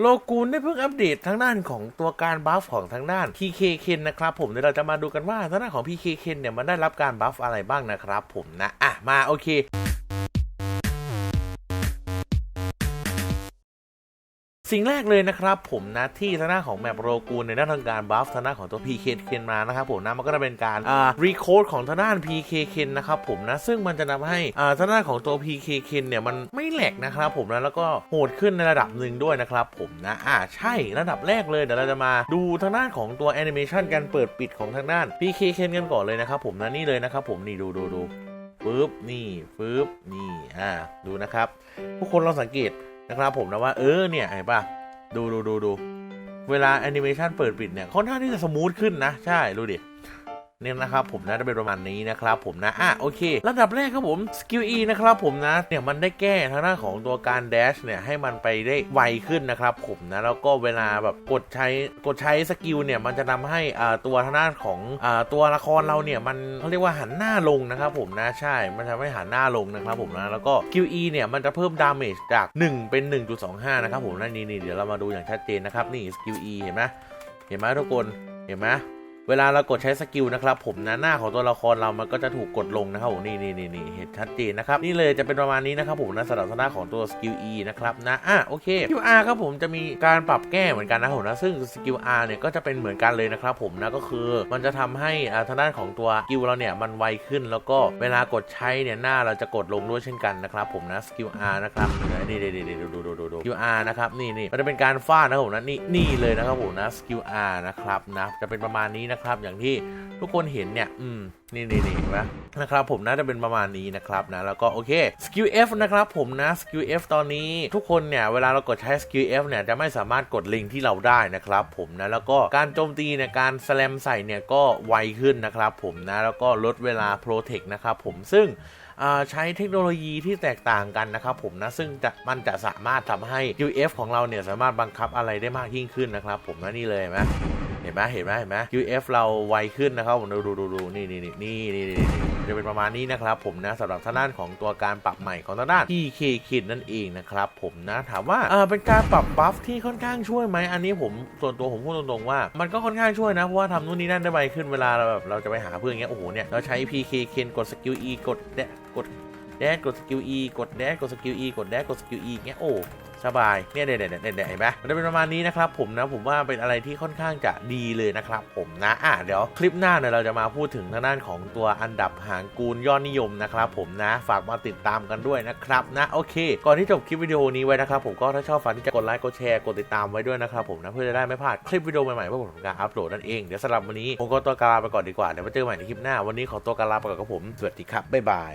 โลกูนได้เพิ่งอัปเดตทางด้านของตัวการบัฟของทางด้าน PK เคนนะครับผมเดี๋ยวเราจะมาดูกันว่าทางด้านของ PK เคนเนี่ยมันได้รับการบัฟอะไรบ้างนะครับผมนะ อะมาโอเค สิ่งแรกเลยนะครับผมนะที่ทางด้านของแมปโรกูนในด้านทางการบัฟทางด้านของตัว PK เคนมานะครับผมนะมันก็จะเป็นการอ่ารีโคดของทางด้าน PK เคนนะครับผมนะซึ่งมันจะทำให้อ่าทางด้านของตัว PK เคนเนี่ยมันไม่แหลกนะครับผมนะแล้วก็โหดขึ้นในระดับหนึ่งด้วยนะครับผมนะอ่าใช่ระดับแรกเลยเดี๋ยวเราจะมาดูทางด้านของตัวแอนิเมชันการเปิดปิดของทางด้าน PK เคนกันก่อนเลยนะครับผมนะนี่เลยนะครับผมนี่ดูดูดูปึ๊บนี่ปึ๊บนี่อ่าดูนะครับทุกคนลองสังเกต นะครับผมนะว่าเออเนี่ยเห็นปะดูดูดูดูเวลาแอนิเมชันเปิดปิดเนี่ยค่อนข้างที่จะสมูทขึ้นนะ ใช่ ดูดิ เนี่ยนะครับผมนะจะเป็นประมาณนี้นะครับผมนะอะโอเคระดับแรกครับผมสกิล E นะครับผมนะเนี่ยมันได้แก้ทางด้านของตัวการแดชเนี่ยให้มันไปได้ไวขึ้นนะครับผมนะแล้วก็เวลาแบบกดใช้กดใช้สกิลเนี่ยมันจะทำให้อ่าตัวทางด้านของอ่าตัวละครเราเนี่ยมันเขาเรียกว่าหันหน้าลงนะครับผมนะใช่ มันทำให้หันหน้าลงนะครับผมนะแล้วก็ QE เนี่ยมันจะเพิ่มดาเมจจาก 1 เป็น 1.25 นะครับผมนะนี่นี่เดี๋ยวเรามาดูอย่างชัดเจนนะครับนี่ QE เห็นไหมเห็นไหมทุกคนเห็นไหม เวลาเรากดใช้สกิลนะครับผมนะหน้าของตัวละครเรามันก็จะถูกกดลงนะครับผมนี่นี่นี่นี่เห็นชัดเจนนะครับนี่เลยจะเป็นประมาณนี้นะครับผมนะสำหรับทางด้าของตัวสกิล E นะครับนะอะโอเค QR ครับผมจะมีการปรับแก้เหมือนกันนะครับผมนะซึ่งสกิล R เนี่ยก็จะเป็นเหมือนกันเลยนะครับผมนะก็คือมันจะทำให้อ่าทางด้านของตัวสกิลเราเนี่ยมันไวขึ้นแล้วก็เวลากดใช้เนี่ยหน้าเราจะกดลงด้วยเช่นกันนะครับผมนะสกิล R นะครับนี่นี่นี่ดูดูดูดูดู QR นะครับนี่นี่มันจะเป็นการฟาดนะครับผมนะนี่นี่เลยนะครับผมนะสกิล R นะครับนะจะเป็นประมาณนี้นะครับ อย่างที่ทุกคนเห็นเนี่ย อืม นี่นี่นี่เห็นไหมนะครับผมน่าจะเป็นประมาณนี้นะครับนะ แล้วก็โอเคสกิล F นะครับผมนะสกิล F ตอนนี้ทุกคนเนี่ยเวลาเรากดใช้สกิล F เนี่ยจะไม่สามารถกดลิงที่เราได้นะครับผมนะ แล้วก็การโจมตีเนี่ยการสแลมใส่เนี่ยก็ไวขึ้นนะครับผมนะ แล้วก็ลดเวลาโปรเทคนะครับผมซึ่งใช้เทคโนโลยีที่แตกต่างกันนะครับผมนะ ซึ่งจะมันจะสามารถทำให้ QF ของเราเนี่ยสามารถบังคับอะไรได้มากยิ่งขึ้นนะครับผมนะนี่เลยนไหม เห็นไหมเห็นไหมเห็นไหม QF เราไวขึ้นนะครับผมดูดูดูดูนี่นี่นี่นี่นี่นี่จะเป็นประมาณนี้นะครับผมนะสำหรับทางด้านของตัวการปรับใหม่ของทางด้าน PK Kid นั่นเองนะครับผมนะถามว่าอ่าเป็นการปรับบัฟที่ค่อนข้างช่วยไหมอันนี้ผมส่วนตัวผมพูดตรงๆว่า มันก็ค่อนข้างช่วยนะเพราะว่าทำนู่นนี่นั่นได้ไวขึ้นเวลาเราแบบเราจะไปหาเพื่อนอย่างเงี้ยโอ้โหเนี่ยเราใช้ PK Ken กดสกิล E กดแดกดแดกดสกิล E กดแดกดสกิล E กดแดดกดสกิล E เงี้ยโอ้ สบายเนี่ยเด็ดเด็ดเด็ดเห็นไหมมันจะเป็นประมาณนี้นะครับผมนะผมว่าเป็นอะไรที่ค่อนข้างจะดีเลยนะครับผมนะอะเดี๋ยวคลิปหน้าเนี่ยเราจะมาพูดถึงทางด้านของตัวอันดับหางกูลยอดนิยมนะครับผมนะฝากมาติดตามกันด้วยนะครับนะโอเค ก่อนที่จบคลิปวิดีโอนี้ไว้นะครับผมก็ถ้าชอบฝากที่จะกดไลค์กดแชร์กดติดตามไว้ด้วยนะครับผมนะเพื่อจะได้ไม่พลาดคลิปวิดีโอใหม่ๆเพื่อผมทำการอัปโหลดนั่นเองเดี๋ยวสำหรับวันนี้ผมก็ตัวกาลาไปก่อนดีกว่าเดี๋ยวมาเจอกันใหม่ในคลิปหน้าวันนี้ขอตัวกาลาไปก่อนกับผมสวัสดีครับบ๊ายบาย